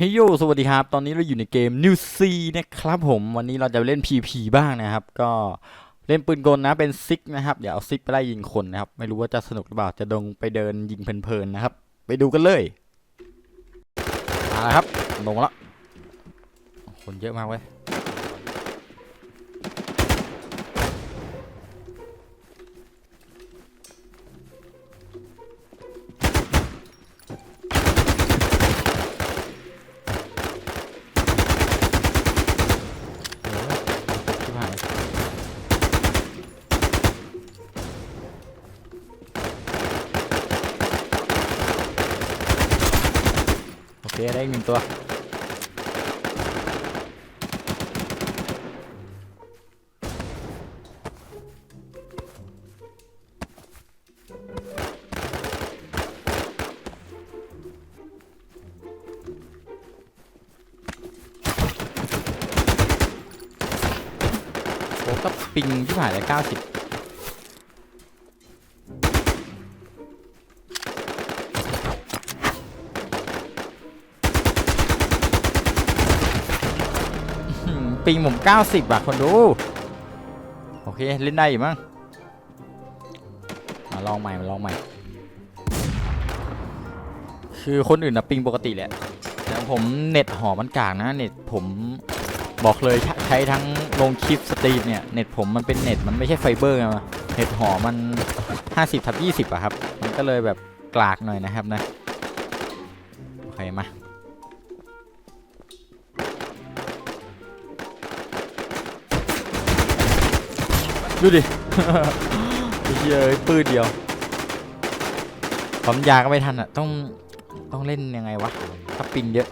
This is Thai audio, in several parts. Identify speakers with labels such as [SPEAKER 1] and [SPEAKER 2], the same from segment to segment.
[SPEAKER 1] เฮ้ยโยสวัสดีครับ ตอนนี้เราอยู่ในเกม New C นะครับผม วันนี้เราจะเล่น PP บ้างนะครับ ก็เล่นปืนกลนะ เป็นซิกนะครับ เดี๋ยวเอาซิกไปไล่ยิงคนนะครับ ไม่รู้ว่าจะสนุกหรือเปล่า จะดงไปเดินยิงเพลินๆนะครับ ไปดูกันเลยมาล้วครับ ลงแล้ว คนเยอะมากเว้ย โอเคได้อีกหนึ่ง ปิงผมเก้าสิบอะคนดู โอเค เล่นได้อยู่มั้งมาลองใหม่มาลองใหม่ คือคนอื่นนะปิงปกติแหละ แต่ผมเน็ตหอมันกลางนะ เน็ตผมบอกเลยใช้ทั้งลงคลิปสตรีมเนี่ย เน็ตผมมันเป็นเน็ตมันไม่ใช่ไฟเบอร์ไงเน็ตหอมัน 50ทับ20อะครับ มันก็เลยแบบกลากหน่อยนะครับนะ โอเคมา ดูดิ ไอ้เหี้ยเอ้ยปืนเดียวปั๊มยาก็ไม่ทันอะ ต้องต้องเล่นยังไงวะ ถ้าปิงเยอะ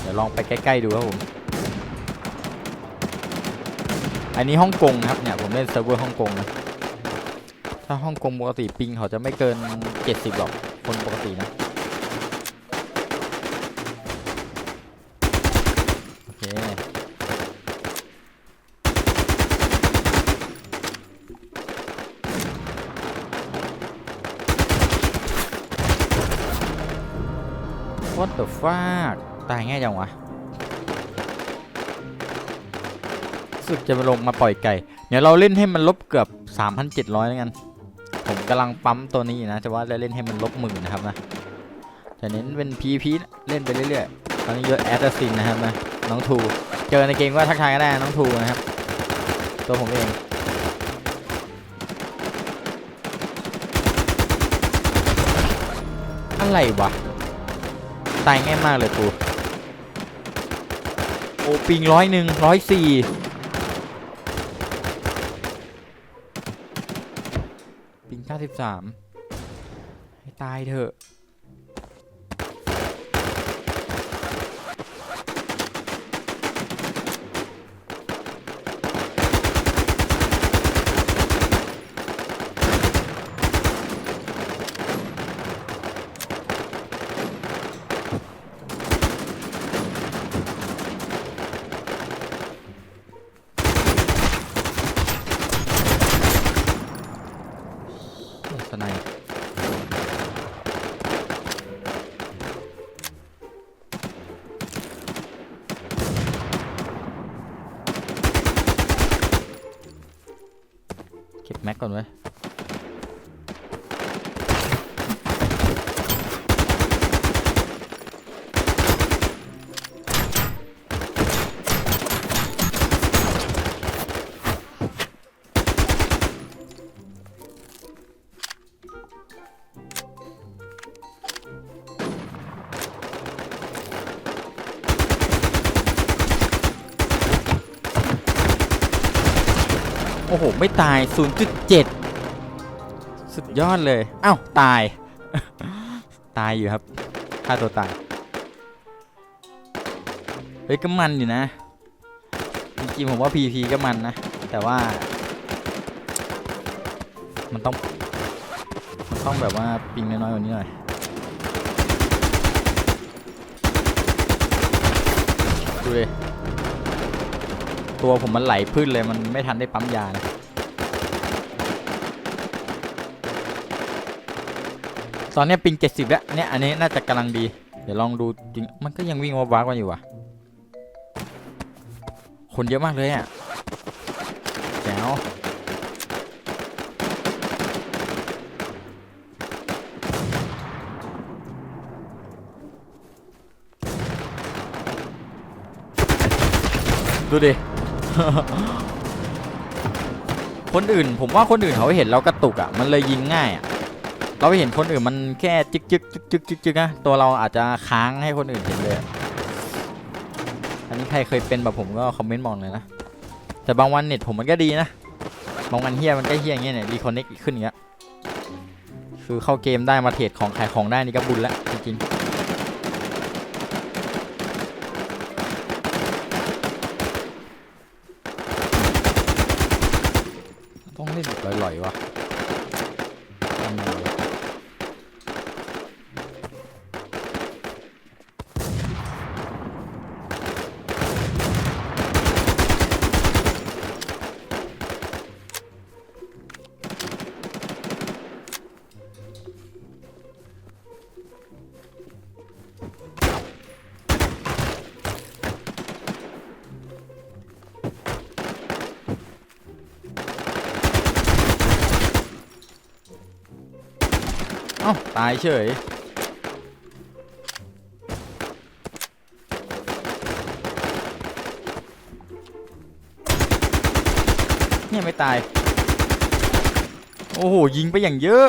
[SPEAKER 1] เดี๋ยวลองไปใกล้ๆดูครับผม อันนี้ฮ่องกงครับเนี่ย ผมเล่นเซิร์ฟเวอร์ฮ่องกงนะ ถ้าฮ่องกงปกติปิงเขาจะไม่เกิน 70 หรอก คนปกตินะ โอเค What the fuck ตายง่ายจังวะสึกจะมาลงมาปล่อยไก่ เดี๋ยวเราเล่นให้มันลบเกือบ 3,700 แล้วกัน ผมกำลังปั๊มตัวนี้อยู่นะ แต่ว่าจะเล่นให้มันลบหมื่นนะครับนะ จะเน้นเป็น PVP เล่นไปเรื่อยๆ ตอนนี้เยอะแอดซินนะครับนะ น้องทู เจอในเกมก็ทักทายก็ได้น้องทูนะครับ ตัวผมเองอะไรวะ ตายง่ายมากเลยกูโอ้ปิงร้อยหนึ่งร้อยสี่ปิงเก้าสิบสามให้ตายเถอะ สไนเก็บแม็กก่อนไว้ โอ้โห ไม่ตาย 0.7 สุดยอดเลยเอ้าตาย ตายอยู่ครับฆ่าตัวตาย เฮ้ยก็มันอยู่นะ จริงๆผมว่า PP ก็มันนะ แต่ว่า มันต้อง มันต้องแบบว่าปิงน้อยๆกว่านี้หน่อยดูดิ ตัวผมมันไหลพื้นเลยมันไม่ทันได้ปั๊มยานะตอนเนี้ยปิง70แล้วเนี่ยอันนี้น่าจะกำลังดี เดี๋ยวลองดูจริงมันก็ยังวิ่งวับวับกันอยู่อะ คนเยอะมากเลยอะแจ๋วดูดิ คนอื่น ผมว่าคนอื่นเขาเห็นเรากระตุกอะ มันเลยยิงง่ายอะ เราไปเห็นคนอื่นมันแค่จึกจึกจึกจึกจึกจึกนะตัวเราอาจจะค้างให้คนอื่นเห็นเลยอะอันนี้ใครเคยเป็นแบบผมก็คอมเมนต์บอกเลยนะ แต่บางวันเน็ตผมมันก็ดีนะ บางวันเฮียมันก็เฮียอย่างเงี้ยเนี่ยรีคอนเน็กขึ้นอย่างเงี้ย คือเข้าเกมได้มาเทรดของขายของได้นี่ก็บุญแล้วจริงๆ อ้าตายเฉย เนี่ยไม่ตาย โอ้โห ยิงไปอย่างเยอะ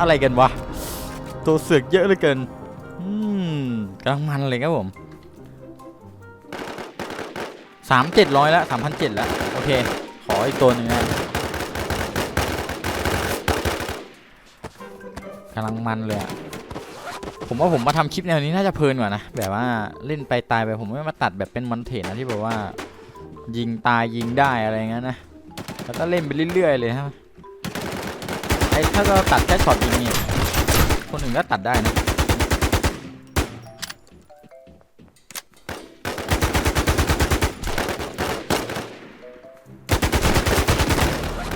[SPEAKER 1] อะไรกันวะ ตัวเสือกเยอะเหลือเกิน อืมกำลังมันเลยครับผมสามเจ็ดร้อยแล้วสามพันเจ็ดแล้วโอเค ขออีกตัวหนึ่งนะกำลังมันเลยอะผมว่าผมมาทำคลิปแนวนี้น่าจะเพลินกว่านะ แบบว่าเล่นไปตายไปผมไม่มาตัดแบบเป็นมอนเทนนะที่แบบว่า ยิงตายยิงได้อะไรเงี้ยนะ แล้วก็เล่นไปเรื่อยๆเลยครับ ไอ้ถ้าเราตัดแค่ช็อตยิงนี่คนอื่นก็ตัดได้นะ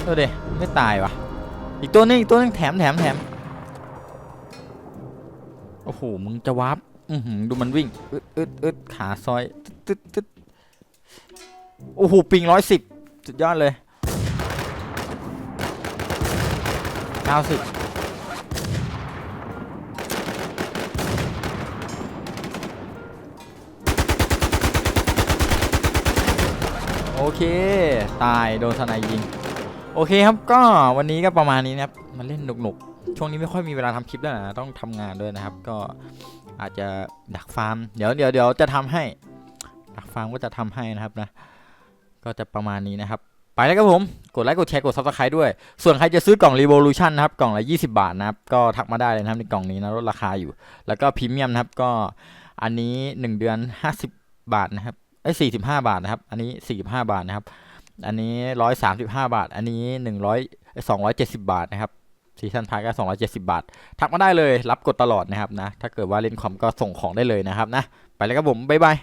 [SPEAKER 1] ดูดิไม่ตายวะอีกตัวนึงอีกตัวนึงแถมแถมแถมโอ้โหมึงจะวาร์ปอือหือดูมันวิ่งอึดอึดอึดขาซอยติดตึ๊ดตึ๊ดโอ้โหปิงร้อยสิบสุดยอดเลย เก้าสิบโอเค ตายโดนสไนยิง โอเคครับก็วันนี้ก็ประมาณนี้นะครับมาเล่นหนุกๆ ช่วงนี้ไม่ค่อยมีเวลาทำคลิปแล้วนะ ต้องทำงานด้วยนะครับ ก็อาจจะดักฟาร์ม เดี๋ยวเดี๋ยวเดี๋ยวจะทำให้ ดักฟาร์มก็จะทำให้นะครับนะ ก็จะประมาณนี้นะครับ ไปแล้วครับผม กดไลค์กดแชร์กด subscribe ด้วย ส่วนใครจะซื้อกล่อง Revolution นะครับ กล่องละ 20 บาทนะครับ ก็ทักมาได้เลยนะครับในกล่องนี้นะลดราคาอยู่ แล้วก็พรีเมียมนะครับก็อันนี้ 1 เดือน 50 บาทนะครับไอ้ย45บาทนะครับ อันนี้45บาทนะครับ อันนี้135บาท อันนี้100 270บาทนะครับซีซันพาร์ก็270บาท ทักมาได้เลย รับกดตลอดนะครับนะ ถ้าเกิดว่าเล่นคอมก็ส่งของได้เลยนะครับนะ ไปแล้วครับผม บ๊ายบาย